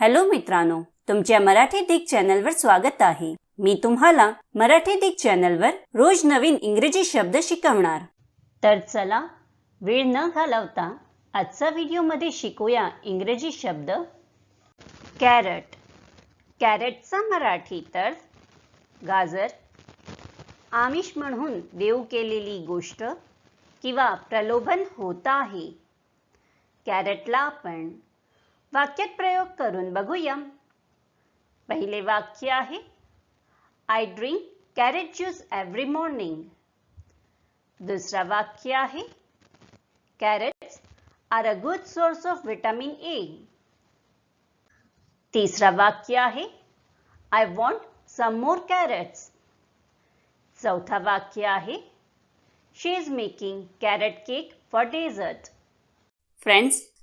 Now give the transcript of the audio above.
Hello मित्रांनो तुमच्या मराठी दिग चॅनलवर स्वागत आहे. मी तुम्हाला मराठी दिग चॅनलवर रोज नवीन इंग्रजी शब्द शिकवणार. तर चला वेळ न घालवता आजचा व्हिडिओमध्ये शिकूया इंग्रजी शब्द. कॅरट. कॅरेटचा मराठी तर गाजर. आमिष म्हणून देऊ केलेली गोष्ट किंवा प्रलोभन होत आहे. कॅरेटला आपण वाक्यात प्रयोग करून बघूया. पहिले वाक्य आहे I drink carrot juice every morning दुसरा वाक्य आहे carrots are a good source of vitamin A तिसरा वाक्य आहे I want some more carrots चौथा वाक्य आहे she is making carrot cake for dessert friends